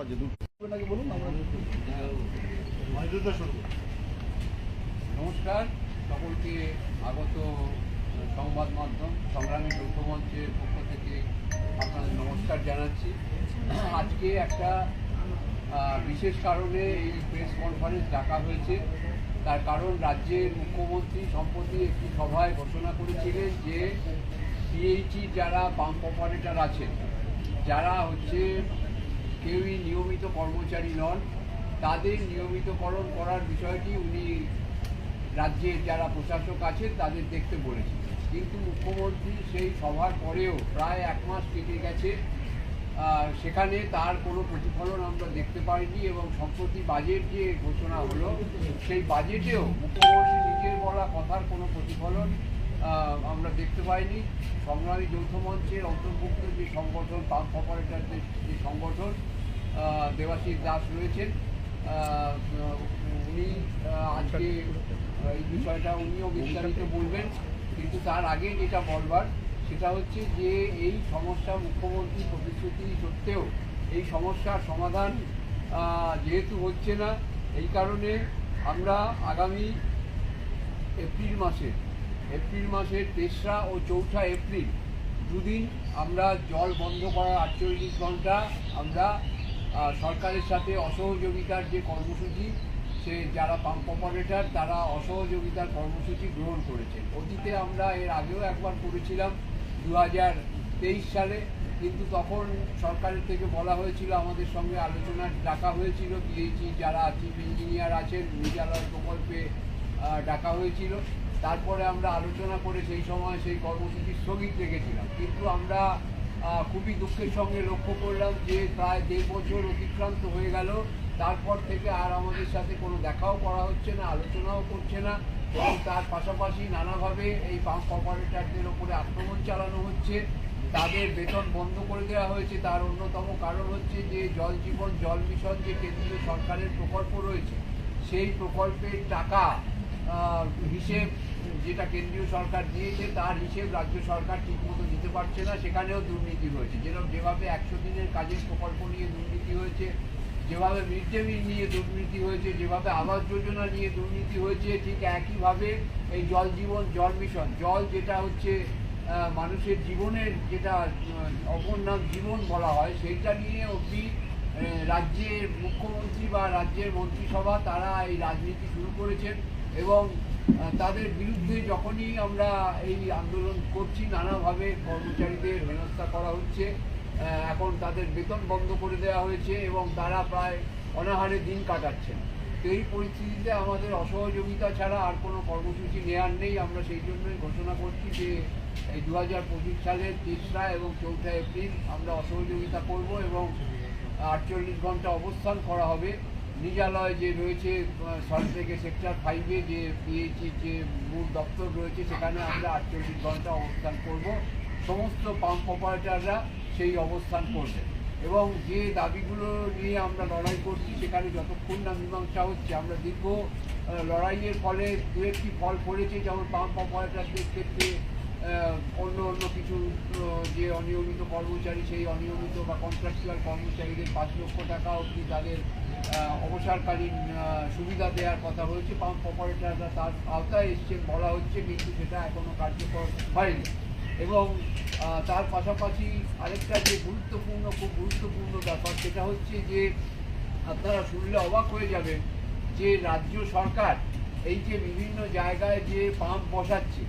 বলুন, আমরা নমস্কার, সকলকে আগত সংবাদ মাধ্যম, সংগ্রামী যৌথ মঞ্চের পক্ষ থেকে আপনাদের নমস্কার জানাচ্ছি। আজকে একটা বিশেষ কারণে এই প্রেস কনফারেন্স ডাকা হয়েছে। তার কারণ রাজ্যের মুখ্যমন্ত্রী সম্প্রতি একটি সভায় ঘোষণা করেছিলেন যে পিএইচই যারা পাম্প অপারেটর আছেন, যারা হচ্ছে কেউই নিয়মিত কর্মচারী নন। তাদের নিয়মিতকরণ করার বিষয়টি উনি রাজ্যের যারা প্রশাসক আছেন তাদের দেখতে বলেছেন। কিন্তু মুখ্যমন্ত্রী সেই সভার পরেও প্রায় এক মাস কেটে গেছে। সেখানে তার কোনো প্রতিফলন আমরা দেখতে পাইনি এবং সম্প্রতি বাজেট যে ঘোষণা হলো, সেই বাজেটেও মুখ্যমন্ত্রী নিজের বলা কথার কোনো প্রতিফলন আমরা দেখতে পাইনি। সংগ্রামী যৌথ মঞ্চের অন্তর্ভুক্ত যে সংগঠন পাম্প অপারেটরদের যে সংগঠন দেবাশিস দাস রয়েছেন। উনি আজকে এই বিষয়টা উনিও বিস্তারিত বলবেন। কিন্তু তার আগে যেটা বলবার, সেটা হচ্ছে যে এই সমস্যা মুখ্যমন্ত্রী প্রতিশ্রুতি সত্ত্বেও এই সমস্যার সমাধান যেহেতু হচ্ছে না, এই কারণে আমরা আগামী এপ্রিল মাসে, এপ্রিল মাসের তেসরা ও চৌঠা এপ্রিল দুদিন আমরা জল বন্ধ করার আটচল্লিশ ঘণ্টা আমরা সরকারের সাথে অসহযোগিতার যে কর্মসূচি, সে যারা পাম্প অপারেটর তারা অসহযোগিতার কর্মসূচি গ্রহণ করেছেন। অতীতে আমরা এর আগেও একবার করেছিলাম দু হাজার তেইশ সালে, কিন্তু তখন সরকারের থেকে বলা হয়েছিল, আমাদের সঙ্গে আলোচনা ডাকা হয়েছিল পিএইচই যারা চিফ ইঞ্জিনিয়ার আছেন বিদ্যালয় প্রকল্পে ডাকা হয়েছিল। তারপরে আমরা আলোচনা করে সেই সময় সেই কর্মসূচি স্থগিত রেখেছিলাম। কিন্তু আমরা খুবই দুঃখের সঙ্গে লক্ষ্য করলাম যে প্রায় দেড় বছর অতিক্রান্ত হয়ে গেল। তারপর থেকে আর আমাদের সাথে কোনো দেখাও করা হচ্ছে না, আলোচনাও করছে না এবং তার পাশাপাশি নানাভাবে এই পাম্প অপারেটরদের ওপরে আক্রমণ চালানো হচ্ছে। তাদের বেতন বন্ধ করে দেওয়া হয়েছে। তার অন্যতম কারণ হচ্ছে যে জল জীবন, জল মিশন যে কেন্দ্রীয় সরকারের প্রকল্প রয়েছে, সেই প্রকল্পের টাকা হিসেব যেটা কেন্দ্রীয় সরকার দিয়েছে, তার হিসেব রাজ্য সরকার ঠিকমতো দিতে পারছে না, সেখানেও দুর্নীতি হয়েছে। যেরকম যেভাবে একশো দিনের কাজের প্রকল্প নিয়ে দুর্নীতি হয়েছে, যেভাবে মিড ডে মিল নিয়ে দুর্নীতি হয়েছে, যেভাবে আবাস যোজনা নিয়ে দুর্নীতি হয়েছে, ঠিক একইভাবে এই জল জীবন, জল মিশন, জল যেটা হচ্ছে মানুষের জীবনের যেটা অপর নাম জীবন বলা হয়, সেইটা নিয়ে অবধি রাজ্যের মুখ্যমন্ত্রী বা রাজ্যের মন্ত্রিসভা, তারা এই রাজনীতি শুরু করেছেন এবং তাদের বিরুদ্ধে যখনই আমরা এই আন্দোলন করছি, নানাভাবে কর্মচারীদের হেনস্থা করা হচ্ছে। এখন তাদের বেতন বন্ধ করে দেওয়া হয়েছে এবং তারা প্রায় অনাহারে দিন কাটাচ্ছেন। তো এই পরিস্থিতিতে আমাদের অসহযোগিতা ছাড়া আর কোনো কর্মসূচি নেওয়ার নেই। আমরা সেই জন্যই ঘোষণা করছি যে এই দু হাজার পঁচিশ সালের তেসরা এবং চৌঠা এপ্রিল আমরা অসহযোগিতা করব এবং আটচল্লিশ ঘণ্টা অবস্থান করা হবে। নিজালয় যে রয়েছে সল্ট থেকে সেক্টর ফাইভে যে পিএইচি যে মূল দপ্তর রয়েছে, সেখানে আমরা আটচল্লিশ ঘণ্টা অবস্থান করব। সমস্ত পাম্প অপারেটররা সেই অবস্থান করবে। এবং যে দাবিগুলো নিয়ে আমরা লড়াই করছি, সেখানে যতক্ষণ না মীমাংসা হচ্ছে, আমরা দীর্ঘ লড়াইয়ের ফলে দু একটি ফল পড়েছে, যেমন পাম্প অপারেটারদের ক্ষেত্রে অন্য অন্য কিছু যে অনিয়মিত কর্মচারী, সেই অনিয়মিত বা কন্ট্রাকচুয়াল কর্মচারীদের পাঁচ লক্ষ টাকা অবধি তাদের অবসরকালীন সুবিধা দেওয়ার কথা হয়েছে পাম্প অপারেটররা তার আওতায় এসছে বলা হচ্ছে, কিন্তু সেটা এখনও কার্যকর হয়নি। এবং তার পাশাপাশি আরেকটা যে গুরুত্বপূর্ণ, খুব গুরুত্বপূর্ণ ব্যাপার, সেটা হচ্ছে যে আপনারা শুনলে অবাক হয়ে যাবেন যে রাজ্য সরকার এই যে বিভিন্ন জায়গায় যে পাম্প বসাচ্ছে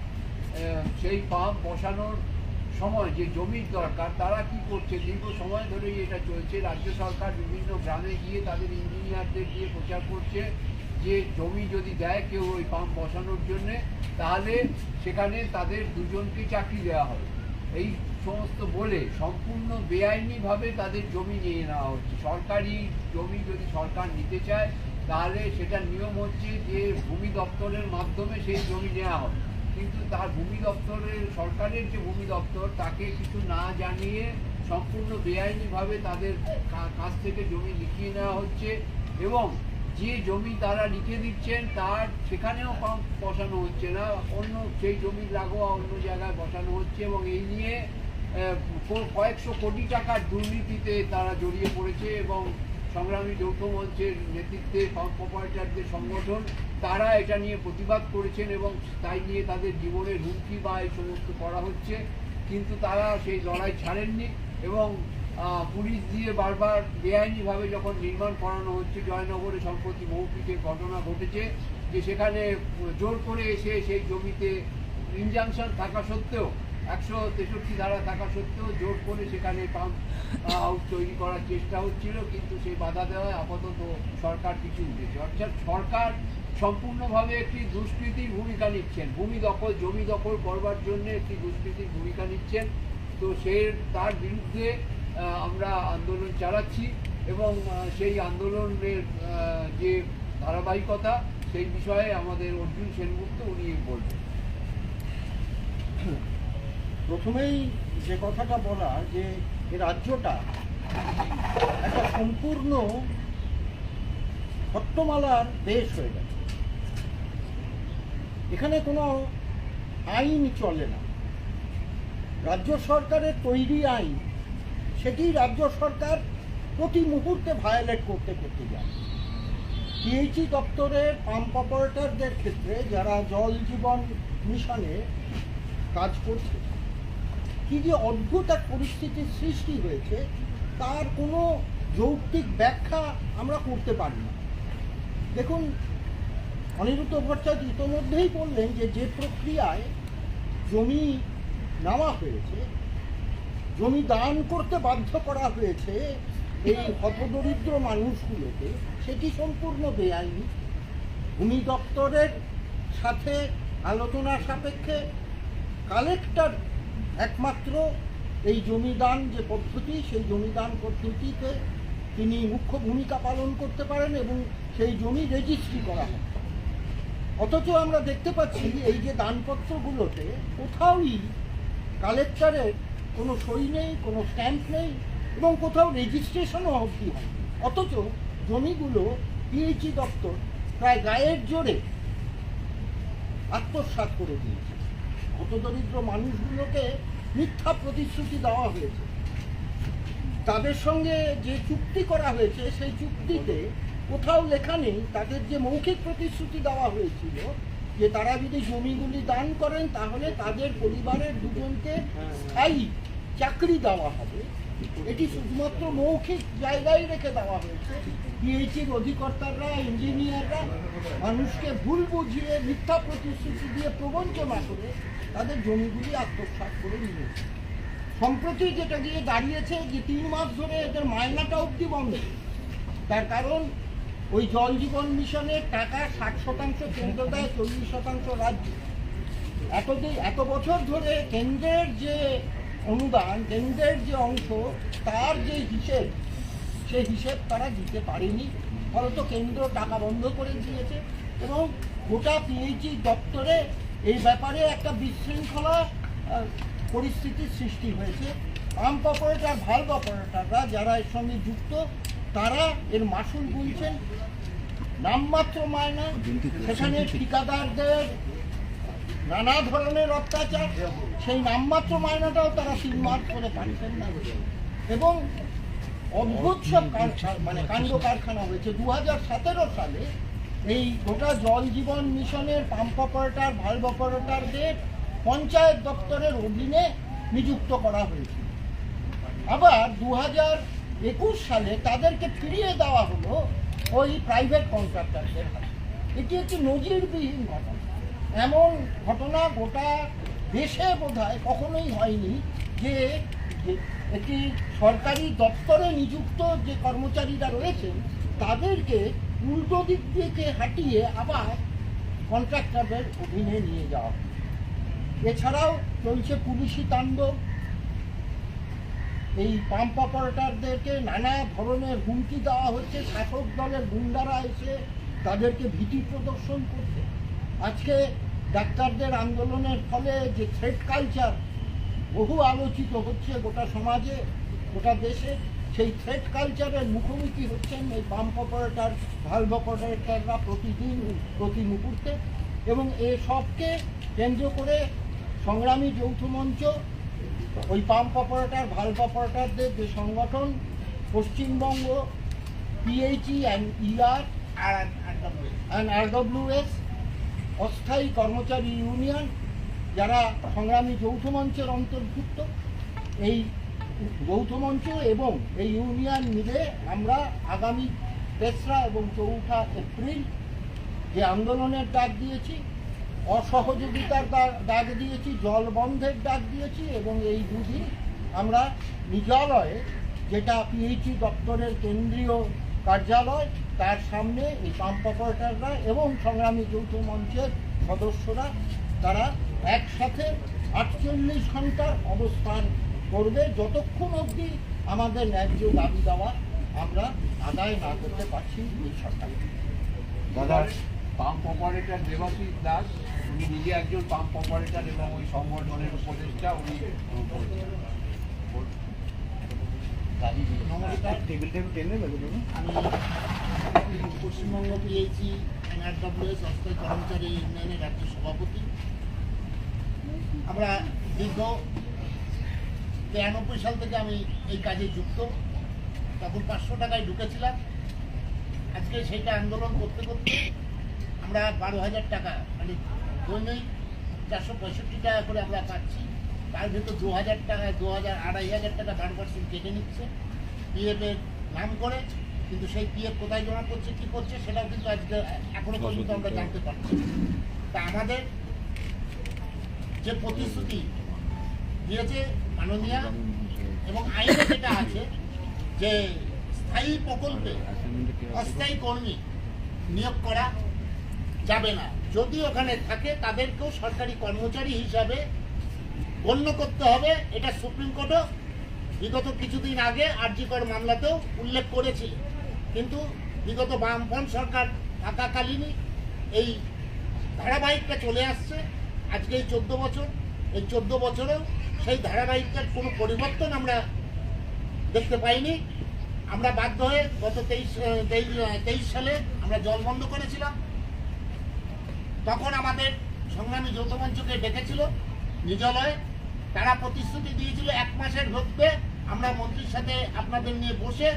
সেই পাম্প বসানোর সময় যে জমির দরকার, তারা কি করছে? দীর্ঘ সময় ধরেই এটা চলছে। রাজ্য সরকার বিভিন্ন গ্রামে গিয়ে তাদের ইঞ্জিনিয়ারদের দিয়ে প্রচার করছে যে জমি যদি দেয় কেউ ওই পাম্প বসানোর জন্যে, তাহলে সেখানে তাদের দুজনকে চাকরি দেওয়া হবে। এই সমস্ত বলে সম্পূর্ণ বেআইনিভাবে তাদের জমি নিয়ে নেওয়া হচ্ছে। সরকারি জমি যদি সরকার নিতে চায়, তাহলে সেটা নিয়ম হচ্ছে যে ভূমি দপ্তরের মাধ্যমে সেই জমি নেওয়া হবে। কিন্তু তার ভূমি দপ্তরের, সরকারের যে ভূমি দপ্তর, তাকে কিছু না জানিয়ে সম্পূর্ণ বেআইনিভাবে তাদের কাছ থেকে জমি লিখিয়ে নেওয়া হচ্ছে এবং যে জমি তারা লিখে দিচ্ছেন, তার সেখানেও পাম্প বসানো হচ্ছে না। অন্য সেই জমির লাগোয়া অন্য জায়গায় বসানো হচ্ছে এবং এই নিয়ে কয়েকশো কোটি টাকার দুর্নীতিতে তারা জড়িয়ে পড়েছে এবং সংগ্রামী যৌথ মঞ্চের নেতৃত্বে পাম্প অপারেটারদের সংগঠন, তারা এটা নিয়ে প্রতিবাদ করেছেন এবং তাই নিয়ে তাদের জীবনের হুমকি বা এই সমস্ত করা হচ্ছে। কিন্তু তারা সেই লড়াই ছাড়েননি এবং পুলিশ দিয়ে বারবার বেআইনিভাবে যখন নির্মাণ করানো হচ্ছে, জয়নগরে সম্প্রতি মৌপিকের ঘটনা ঘটেছে যে সেখানে জোর করে এসে সেই জমিতে ইনজাংশন থাকা সত্ত্বেও একশো তেষট্টি ধারা থাকা সত্ত্বেও জোর করে সেখানে পাম্প হাউস তৈরি করার চেষ্টা হচ্ছিল, কিন্তু সেই বাধা দেওয়ায় আপাতত সরকার কিছু উঠেছে অর্থাৎ সরকার সম্পূর্ণভাবে একটি দুষ্কৃতির ভূমিকা নিচ্ছেন। ভূমি দখল, জমি দখল করবার জন্য একটি দুষ্কৃতির ভূমিকা নিচ্ছেন। তো সে, তার বিরুদ্ধে আমরা আন্দোলন চালাচ্ছি এবং সেই আন্দোলনের যে ধারাবাহিকতা, সেই বিষয়ে আমাদের অর্জুন সেনগুপ্ত উনি বলবেন। প্রথমেই যে কথাটা বলা যে রাজ্যটা একটা সম্পূর্ণ হট্টমালার দেশ হয়ে গেছে এখানে কোনো আইন চলে না। রাজ্য সরকারের তৈরি আইন, সেটি রাজ্য সরকার প্রতি মুহূর্তে ভায়োলেট করতে করতে যায়। পিএইচি দপ্তরের পাম্প অপারেটরদের ক্ষেত্রে যারা জল জীবন মিশনে কাজ করছে কি যে অদ্ভুত এক পরিস্থিতির সৃষ্টি হয়েছে, তার কোনো যৌক্তিক ব্যাখ্যা আমরা করতে পারি না। দেখুন, অনিরুদ্ধ ভট্টাচার্য ইতোমধ্যেই বললেন যে যে প্রক্রিয়ায় জমি নেওয়া হয়েছে, জমি দান করতে বাধ্য করা হয়েছে এই হতদরিদ্র মানুষগুলোকে, সেটি সম্পূর্ণ বেআইনি। ভূমি দপ্তরের সাথে আলোচনা সাপেক্ষে কালেক্টর একমাত্র এই জমিদান যে পদ্ধতি, সেই জমিদান পদ্ধতিতে তিনি মুখ্য ভূমিকা পালন করতে পারেন এবং সেই জমি রেজিস্ট্রি করা হয়। অথচ আমরা দেখতে পাচ্ছি এই যে দানপত্রগুলোতে কোথাওই কালেক্টরের কোনো সই নেই, কোনো স্ট্যাম্প নেই এবং কোথাও রেজিস্ট্রেশনও অবধি হয় অথচ জমিগুলো পিএইচই দপ্তর প্রায় গায়ের জোরে আত্মসাৎ করে দিয়েছে। হতদরিদ্র মানুষগুলোকে মিথ্যা প্রতিশ্রুতি দেওয়া হয়েছে। তাদের সঙ্গে যে চুক্তি করা হয়েছে সেই চুক্তিতে কোথাও লেখা নেই তাদের যে মৌখিক প্রতিশ্রুতি দেওয়া হয়েছিল যে তারা যদি জমিগুলি দান করেন তাহলে তাদের পরিবারের দুজনকে স্থায়ী চাকরি দেওয়া হবে। এটি শুধুমাত্র মৌখিক জায়গায় রেখে দেওয়া হয়েছে। পিএইচির অধিকর্তারা, ইঞ্জিনিয়াররা মানুষকে ভুল বুঝিয়ে, মিথ্যা প্রতিশ্রুতি দিয়ে প্রবঞ্চনা করে তাদের জমিগুলি আত্মসাৎ করে নিয়েছে। সম্প্রতি যেটা গিয়ে দাঁড়িয়েছে যে তিন মাস ধরে এদের মায়নাটা অবধি বন্ধ। তার কারণ, ওই জল জীবন মিশনের টাকা ষাট শতাংশ কেন্দ্র দেয় চল্লিশ শতাংশ রাজ্য। এতদিন, এত বছর ধরে কেন্দ্রের যে অনুদান কেন্দ্রের যে অংশ তার যে হিসেব সেই হিসেব তারা দিতে পারেনি। ফলত কেন্দ্র টাকা বন্ধ করে দিয়েছে এবং গোটা পিএইচই দপ্তরে এই ব্যাপারে একটা বিশৃঙ্খলা পরিস্থিতির সৃষ্টি হয়েছে। পাম্প অপারেটর ভাল্ব অপারেটররা যারা এর সঙ্গে যুক্ত তারা এর মাসুল গুনছেন। নামমাত্র মায়না সেখানে ঠিকাদারদের নানা ধরনের অত্যাচার, সেই নামমাত্র মায়নাটাও তারা মাস করে পাচ্ছেন না এবং অদ্ভুত সব মানে কাণ্ড কারখানা হয়েছে। দু হাজার সতেরো সালে এই গোটা জল জীবন মিশনের পাম্প অপারেটার ভাল্ব অপারেটারদের পঞ্চায়েত দপ্তরের অধীনে নিযুক্ত করা হয়েছিল আবার দু একুশ সালে তাদেরকে ফিরিয়ে দেওয়া হলো ওই প্রাইভেট কন্ট্রাক্টরদের হাতে। এটি একটি নজিরবিহীন ঘটনা। এমন ঘটনা গোটা দেশে বোধহয় কখনোই হয়নি যে যে একটি সরকারি দপ্তরে নিযুক্ত যে কর্মচারীরা রয়েছেন, তাদেরকে উল্টো দিক থেকে হাঁটিয়ে আবার কন্ট্রাক্টরদের অধীনে নিয়ে যাওয়া এছাড়াও চলছে পুলিশি তাণ্ডব। এই পাম্প অপারেটরদেরকে নানা ধরনের হুমকি দেওয়া হচ্ছে। শাসক দলের গুন্ডারা এসে তাদেরকে ভীতি প্রদর্শন করছে। আজকে ডাক্তারদের আন্দোলনের ফলে যে থ্রেড কালচার বহু আলোচিত হচ্ছে গোটা সমাজে গোটা দেশে সেই থ্রেড কালচারের মুখোমুখি হচ্ছেন এই পাম্প অপারেটার ভাল্ভ অপারেটররা প্রতিদিন প্রতি মুহূর্তে এবং এ সবকে কেন্দ্র করে সংগ্রামী যৌথ মঞ্চ ওই পাম্প অপারেটার ভাল্ভ অপারেটরদের যে সংগঠন Paschimbanga PHE and ER and RWS অস্থায়ী কর্মচারী ইউনিয়ন যারা সংগ্রামী যৌথ মঞ্চের অন্তর্ভুক্ত, এই যৌথ মঞ্চ এবং এই ইউনিয়ন মিলে আমরা আগামী তেসরা এবং চৌঠা এপ্রিল যে আন্দোলনের ডাক দিয়েছি, অসহযোগিতার ডাক দিয়েছি, জল বন্ধের ডাক দিয়েছি এবং এই দুদিন আমরা নিজালয়ে যেটা পিএইচই দপ্তরের কেন্দ্রীয় কার্যালয় তার সামনে এই পাম্প অপারেটাররা এবং সংগ্রামী যৌথ মঞ্চের সদস্যরা তারা একসাথে আটচল্লিশ ঘণ্টার অবস্থান করবে যতক্ষণ অবধি আমাদের ন্যায্য দাবি দেওয়া আমরা আদায় না করতে পারছি এই সরকার। দাদা পাম্প অপারেটর দেবাশিস দাস উনি নিজে একজন পাম্প অপারেটর এবং ওই সংগঠনের উপদেষ্টা উনি নমস্কার। টেবিলটা একটু টেনে আমি পশ্চিমবঙ্গ পিএইচি এনআরডব্লিউএস কর্মচারী ইউনিয়নের রাজ্য সভাপতি। আমরা দীর্ঘ তিরানব্বই সাল থেকে আমি এই কাজে যুক্ত। তখন পাঁচশো টাকায় ঢুকেছিলাম। আজকে সেইটা আন্দোলন করতে করতে আমরা বারো হাজার টাকা মানে দৈনিক চারশো পঁয়ষট্টি টাকা করে আমরা পাচ্ছি। তার ভেতর দু হাজার টাকা দু হাজার আড়াই হাজার টাকা বারো পার্সেন্ট কেটে নিচ্ছে। পিএফের নাম করে কিন্তু সেই পিএফ কোথায় জমা করছে কি করছে সেটাও কিন্তু আজকে এখনও পর্যন্ত আমরা জানতে পারছি তা আমাদের যে প্রতিশ্রুতি দিয়েছে মাননীয়া এবং আইনে যেটা আছে যে স্থায়ী প্রকল্পে অস্থায়ী কর্মী নিয়োগ করা যাবে না। যদি ওখানে থাকে তাদেরকেও সরকারি কর্মচারী হিসাবে গণ্য করতে হবে। এটা সুপ্রিম কোর্টও বিগত কিছুদিন আগে আরজিকর মামলাতেও উল্লেখ করেছিল কিন্তু বিগত বামফ্রন্ট সরকার থাকাকালীনই এই ধারাবাহিকটা চলে আসছে। আজকে এই চোদ্দ বছর। এই চোদ্দ বছরেও সেই ধারাবাহিকটার কোনো পরিবর্তন আমরা দেখতে পাইনি। আমরা বাধ্য হয়ে গত তেইশ তেইশ সালে আমরা জল বন্ধ করেছিলাম। তখন আমাদের সংগ্রামী যৌথ মঞ্চকে ডেকেছিল নিজালয়ে তারা প্রতিশ্রুতি দিয়েছিল এক মাসের মধ্যে আমরা মন্ত্রীর সাথে আপনাদের নিয়ে বসে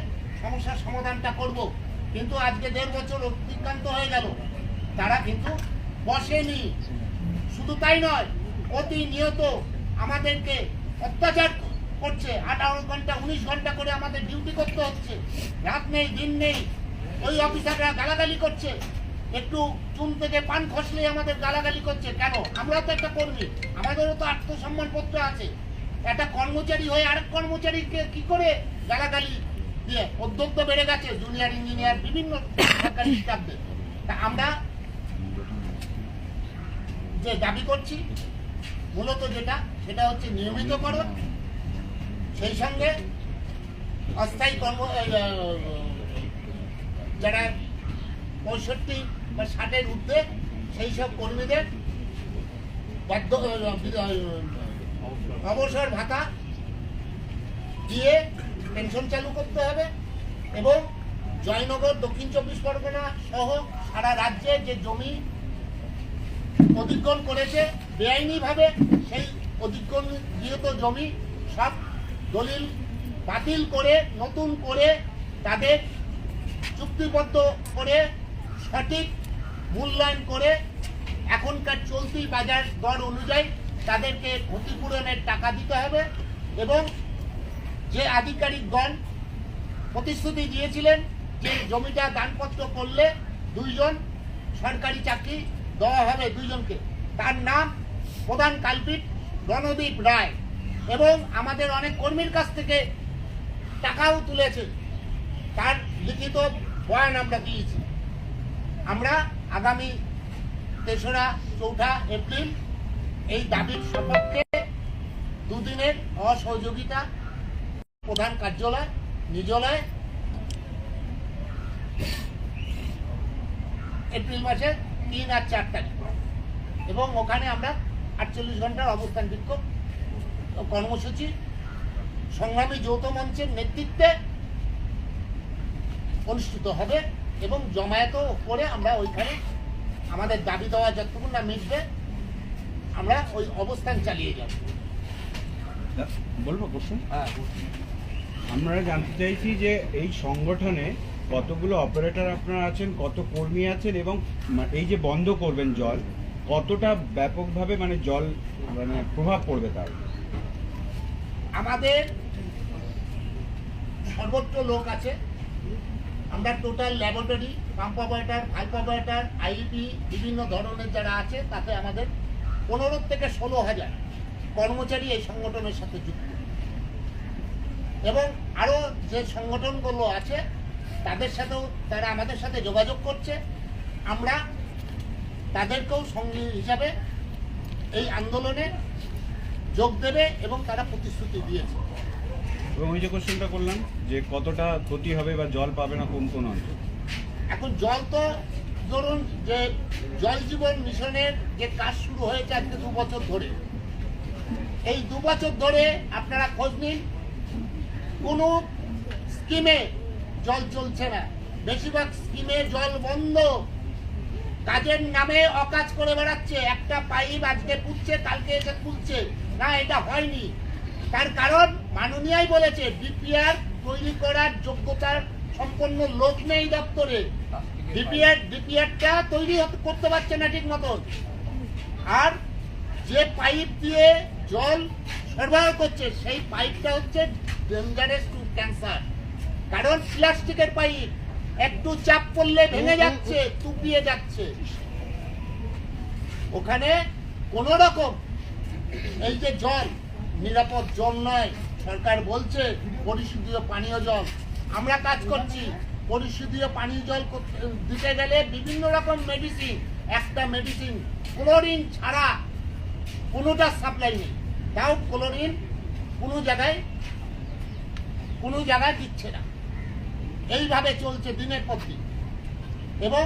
সমস্যার সমাধানটা করব। কিন্তু আজকে দেড় বছর অতিক্রান্ত হয়ে গেল। তারা কিন্তু বসেনি। শুধু তাই নয় প্রতিনিয়ত আমাদেরকে অত্যাচার করছে। আঠারো ঘণ্টা, উনিশ ঘণ্টা করে আমাদের ডিউটি করতে হচ্ছে। রাত নেই, দিন নেই। ওই অফিসাররা গালাগালি করছে। একটু চুন থেকে পান খসলেই আমাদের গালাগালি করছে। কেন? আমরা তো একটা কর্মী। আমাদেরও তো আত্মসম্মানপত্র আছে। একটা কর্মচারী হয়ে আরেক কর্মচারীকে কি করে গালাগালি দিয়ে অধ্যক্ষ বেড়ে গেছে জুনিয়র ইঞ্জিনিয়ার বিভিন্ন সরকারি স্টাফদের তা আমরা যে দাবি করছি, মূলত যেটা, সেটা হচ্ছে নিয়মিতকরণ। সেই সঙ্গে অস্থায়ী কর্ম যারা পঁয়ষট্টি বা ষাটের ঊর্ধ্বে, সেই সব কর্মীদের বাধ্য অবসর ভাতা দিয়ে পেনশন চালু করতে হবে এবং জয়নগর, দক্ষিণ চব্বিশ পরগনা সহ সারা রাজ্যে যে জমি অধিগ্রহণ করেছে, বেআইনিভাবে সেই অধিগ্রহণ গৃহীত জমি সব দলিল বাতিল করে, নতুন করে তাদের চুক্তিবদ্ধ করে, সঠিক মূল্যায়ন করে এখনকার চলতি বাজার দর অনুযায়ী তাদেরকে ক্ষতিপূরণের টাকা দিতে হবে এবং যে আধিকারিকগণ প্রতিশ্রুতি দিয়েছিলেন যে জমিটা দানপত্র করলে দুইজন সরকারি চাকরি দেওয়া হবে দুইজনকে। তার নাম প্রধান কালপিট রণদীপ রায় এবং আমাদের অনেক কর্মীর কাছ থেকে টাকাও তুলেছে। তার লিখিত বয়ান আমরা দিয়েছি। আমরা আগামী তেসরা চৌঠা এপ্রিল এই দাবির সপক্ষে দুদিনের অসহযোগিতা প্রধান কার্যালয় নিজলয় এপ্রিল মাসে তিন আর চার তারিখ। এবং ওখানে আমরা আটচল্লিশ ঘণ্টার অবস্থান বিক্ষোভ কর্মসূচি সংগ্রামী যৌথ মঞ্চের নেতৃত্বে অনুষ্ঠিত হবে এবং জমায়েতও করে আমরা ওইখানে আমাদের দাবি দেওয়া যতক্ষণ না মিটবে আমরা ওই অবস্থান চালিয়ে যাব। বলব কোশ্চেন হ্যাঁ আমরা জানতে চাইছি যে এই সংগঠনে কতগুলো অপারেটর আপনারা আছেন, কত কর্মী আছেন এবং এই যে বন্ধ করবেন জল, কতটা ব্যাপকভাবে মানে জল মানে প্রভাব পড়বে তার? আমাদের সর্বত্র লোক আছে। আমরা total laboratory pump operator pipe operator IP বিভিন্ন ধরনের যারা আছে, তাতে আমাদের পনেরো থেকে ষোলো হাজার কর্মচারী এই সংগঠনের সাথে যুক্ত। এবং আরও যে সংগঠনগুলো আছে তাদের সাথেও তারা আমাদের সাথে যোগাযোগ করছে। আমরা তাদেরকেও সঙ্গী হিসাবে এই আন্দোলনে যোগ দেবে এবং তারা প্রতিশ্রুতি দিয়েছে। এবং ওই যে কোশ্চেনটা করলাম যে কতটা ক্ষতি হবে বা জল পাবে না কোন কোন অঞ্চল? এখন জল তো ধরুন যে জল জীবন মিশনের যে কাজ শুরু হয়েছে আজকে দু বছর ধরে। এই দু বছর ধরে আপনারা খোঁজ নিন কোনো স্কিমে জল চলছে না। বেশিরভাগ স্কিমে জল বন্ধ। কাজের নামে অকাজ করে বেড়াচ্ছে। একটা পাইপ আজকে পুড়ছে, কালকে এসে খুলছে। না, এটা হয়নি। তার কারণ মাননীয়াই বলেছে, ডিপিআর তৈরি করার যোগ্যতার সম্পন্ন লোক নেই দপ্তরে। ডিপিআর, ডিপিআরটা তৈরি করতে পারছে না ঠিক মতন। আর যে পাইপ দিয়ে জল সরবরাহ করছে, সেই পাইপটা হচ্ছে ডেঞ্জারাস টু ক্যান্সার কারণ প্লাস্টিকের পাইপ একটু চাপ পড়লে ভেঙে যাচ্ছে তুপিয়ে যাচ্ছে। ওখানে কোন রকম এই যে জল নিরাপদ জল নয়। সরকার বলছে পরিশুদ্ধ পানীয় জল। আমরা কাজ করছি পরিশুদ্ধ পানীয় জল দিতে গেলে বিভিন্ন রকম মেডিসিন একটা মেডিসিন ক্লোরিন ছাড়া কোনোটা সাপ্লাই নেই। তাও ক্লোরিন কোনো জায়গায় কোনো জায়গায় দিচ্ছে না। এইভাবে চলছে দিনের পর দিন। এবং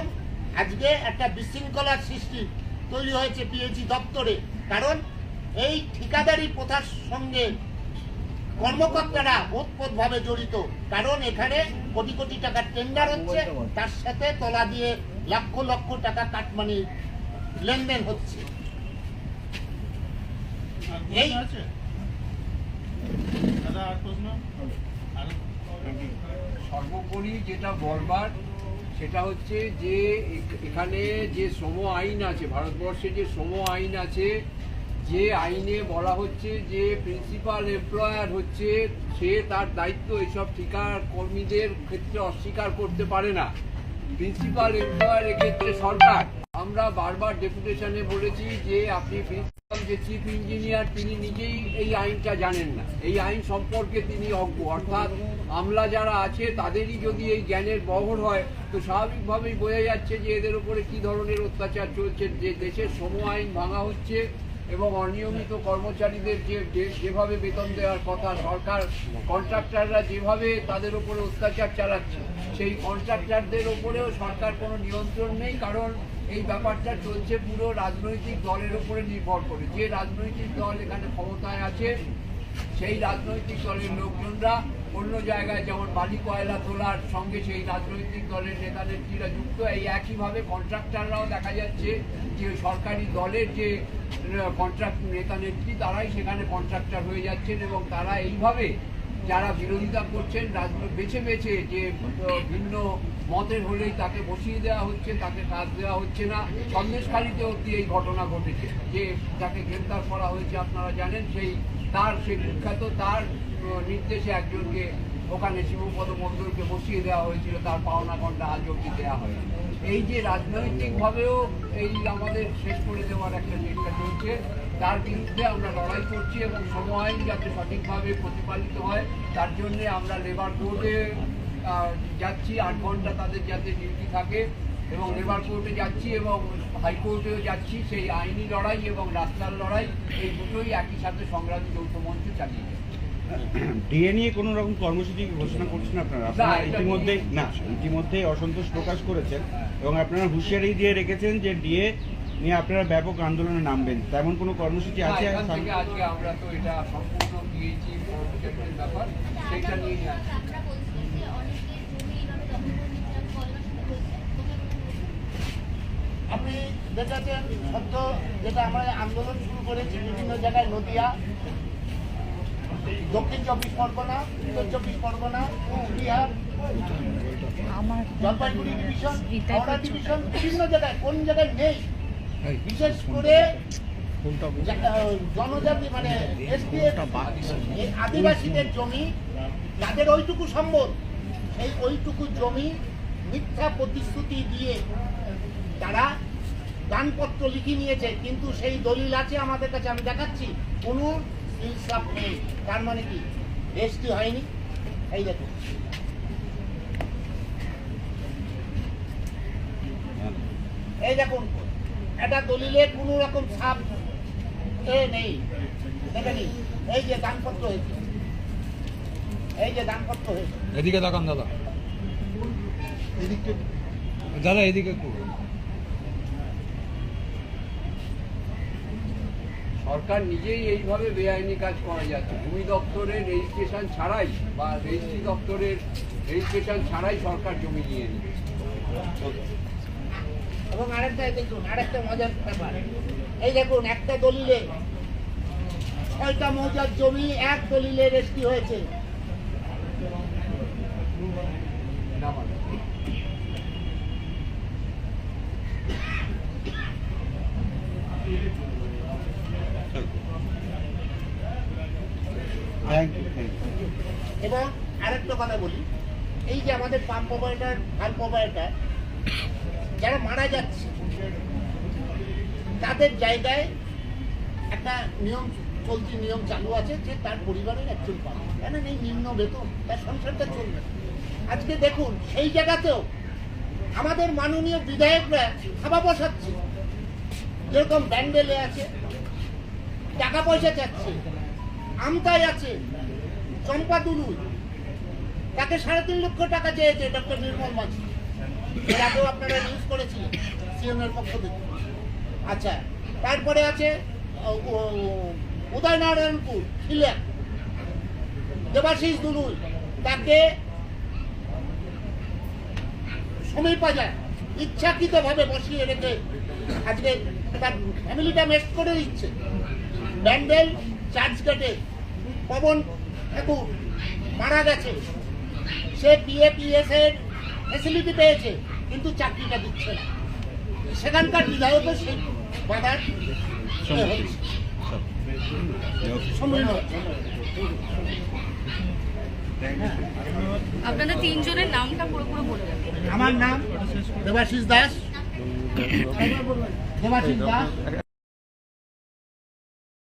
আজকে একটা বিশৃঙ্খলার সৃষ্টি তৈরি হয়েছে পিএইচি দপ্তরে। কারণ এই ঠিকাদারি প্রথার সঙ্গে কর্মকর্তারা ওতপ্রোতভাবে জড়িত। কারণ এখানে কোটি কোটি টাকার টেন্ডার হচ্ছে তার সাথে তলা দিয়ে লক্ষ লক্ষ টাকা কাটমানি লেনদেন হচ্ছে। এই সর্বোপরি যেটা বলবার, সেটা হচ্ছে যে এখ- এখানে যে শ্রম আইন আছে, ভারতবর্ষে যে শ্রম আইন আছে, যে আইনে বলা হচ্ছে যে প্রিন্সিপাল এমপ্লয়ার হচ্ছে, সে তার দায়িত্ব এসব ঠিকার কর্মীদের ক্ষেত্রে অস্বীকার করতে পারে না। প্রিন্সিপাল এমপ্লয়ার এক্ষেত্রে সরকার। আমরা বারবার ডেপুটেশনে বলেছি যে আপনি যে চিফ ইঞ্জিনিয়ার, তিনি নিজেই এই আইনটা জানেন না। এই আইন সম্পর্কে তিনি অজ্ঞ। অর্থাৎ আমলা যারা আছে, তাদেরই যদি এই জ্ঞানের বহর হয়, তো স্বাভাবিকভাবেই বোঝা যাচ্ছে যে এদের উপরে কি ধরনের অত্যাচার চলছে, যে দেশের শ্রম আইন ভাঙা হচ্ছে এবং অনিয়মিত কর্মচারীদের যে যেভাবে বেতন দেওয়ার কথা, সরকার কন্ট্রাক্টররা যেভাবে তাদের উপরে অত্যাচার চালাচ্ছে, সেই কন্ট্রাক্টরদের উপরেও সরকার কোনো নিয়ন্ত্রণ নেই, কারণ এই ব্যাপারটা চলছে পুরো রাজনৈতিক দলের উপরে নির্ভর করে। যে রাজনৈতিক দল এখানে ক্ষমতায় আছে, সেই রাজনৈতিক দলের লোকজনরা অন্য জায়গায় যেমন বালি কয়লা তোলার সঙ্গে সেই রাজনৈতিক দলের নেতা নেত্রীরা যুক্ত। এই একইভাবে কন্ট্রাক্টাররাও দেখা যাচ্ছে যে সরকারি দলের যে কন্ট্রাক্ট নেতা নেত্রী, তারাই সেখানে কন্ট্রাক্টার হয়ে যাচ্ছেন এবং তারা এইভাবে যারা বিরোধিতা করছেন রাজনীতি বেছে বেছে যে ভিন্ন মতের হলেই তাকে বসিয়ে দেওয়া হচ্ছে, তাকে কাজ দেওয়া হচ্ছে না। সন্দেশখালিতে অব্দি এই ঘটনা ঘটেছে। যে যাকে গ্রেপ্তার করা হয়েছে, আপনারা জানেন, সেই তার, সেই বিখ্যাত তার নির্দেশে একজনকে ওখানে শিবপদ মন্ডলকে বসিয়ে দেওয়া হয়েছিল। তার পাওনা ঘণ্টা আজ অব্দি দেওয়া হয়নি। এই যে রাজনৈতিকভাবেও এই আমাদের শেষ করে দেওয়ার একটা চেষ্টা চলছে। তার বিরুদ্ধে আমরা লড়াই করছি এবং সময় যাতে সঠিকভাবে প্রতিপালিত হয়, তার জন্য আমরা লেবার কোর্টে যাচ্ছি আট ঘণ্টা তাদের যাতে ডিউটি থাকে। এবং লেবার কোর্টে যাচ্ছি এবং হাইকোর্টেও যাচ্ছি। সেই আইনি লড়াই এবং রাস্তার লড়াই এই দুটোই একই সাথে সংগ্রামী যৌথ মঞ্চ চালিয়ে ডিএ নিয়ে কোনো রকম কর্মসূচি ঘোষণা করছেন আপনারা? আপনারা এটা ইতিমধ্যে না ইতিমধ্যে অসন্তোষ প্রকাশ করেছেন এবং আপনারা হুঁশিয়ারি দিয়ে রেখেছেন যে ডিএ নিয়ে আপনারা ব্যাপক আন্দোলনে নামবেন। তেমন কোনো কর্মসূচি আছে আজকে আমরা তো এটা সম্পূর্ণ কর্মচারীদের ব্যাপার। সেটা নিয়ে যাচ্ছি আমরা বলছি যে অনেকের জমি এইভাবে দখল করে নিচ্ছে কয়লা শুরু হয়েছে আপনি দেখেছেন সদ্য যেটা আমরা আন্দোলন শুরু করেছি বিভিন্ন জায়গায় নদিয়া দক্ষিণ চব্বিশ পরগনা উত্তর চব্বিশ পরগনা কুচবিহার জলপাইগুড়ি ডিভিশন হাওড়া ডিভিশন বিভিন্ন জায়গায় কোন জায়গায় নেই। বিশেষ করে জনজাতি মানে আদিবাসীদের জমি যাদের ওইটুকু সম্ভব সেই ওইটুকু জমি মিথ্যা প্রতিশ্রুতি দিয়ে তারা দানপত্র লিখে নিয়েছে কিন্তু সেই দলিল আছে আমাদের কাছে আমি দেখাচ্ছি। কোনো ইনসাফ নেই। তার মানে কি? রেস্টি হয়নি? এই দেখুন এই দেখুন একটা দলিলে কোনো রকম ছাপ এ নেই। দেখেনি এই যে দানপত্র হয়েছে। এই যে দানপত্র হয়েছে। এদিকে তাকান দাদা। এদিকে। দাদা এদিকে সরকার নিজেই এইভাবে বেআইনি কাজ করা যাচ্ছে। ভূমি দপ্তরের রেজিস্ট্রেশন ছাড়াই বা রেজিস্ট্রি দপ্তরের রেজিস্ট্রেশন ছাড়াই সরকার জমি নিয়ে নিচ্ছে। এবং আরেকটা দেখুন, আরেকটা মজার ব্যাপার। এই দেখুন, একটা দলিলে, একটা মজার জমি এক দলিলে রেজিস্ট্রি হয়েছে। এবং আরেকটা কথা বলি, এই যে আমাদের পাম্প অপারেটার ভাল্প অপারেটার যারা মারা যাচ্ছে, তাদের জায়গায় একটা নিয়ম চলতি নিয়ম চালু আছে যে তার পরিবারের একজন পাবে কেন এই নিম্ন বেতন, তার সংসারটা চলবে। আজকে দেখুন, সেই জায়গাতেও আমাদের মাননীয় বিধায়করা খাওয়া বসাচ্ছে যেরকম ব্যান্ডেলে আছে, টাকা পয়সা চাচ্ছে আমতায় আছে চম্পা দুলুই তাকে সাড়ে তিন লক্ষ টাকা চেয়েছে ডক্টর নির্মল মাঝি। এর আগেও আপনারা নিউজ করেছিলেন সিএমের পক্ষ থেকে। আচ্ছা তারপরে আছে উদয়নারায়ণপুর খিলিয়া দেবাশিস দুলুই তাকে সমীর বাজার ইচ্ছাকৃতভাবে বসিয়ে রেখে আজকে তার ফ্যামিলিটা মেস্ট করে দিচ্ছে। ব্যান্ডেল, চার্চ গেটে, পবন ঠাকুর মারা গেছে। সে বিএপিএস এর ফেসিলিটি পেয়েছে কিন্তু চাকরিটা দিচ্ছে না। সেখানকার বিধায়কও সেই বাধার। আপনাদের তিনজনের নামটা পুরো পুরো বলবেন আমার নাম দেবাশিস দাস। দেবাশিস দাস।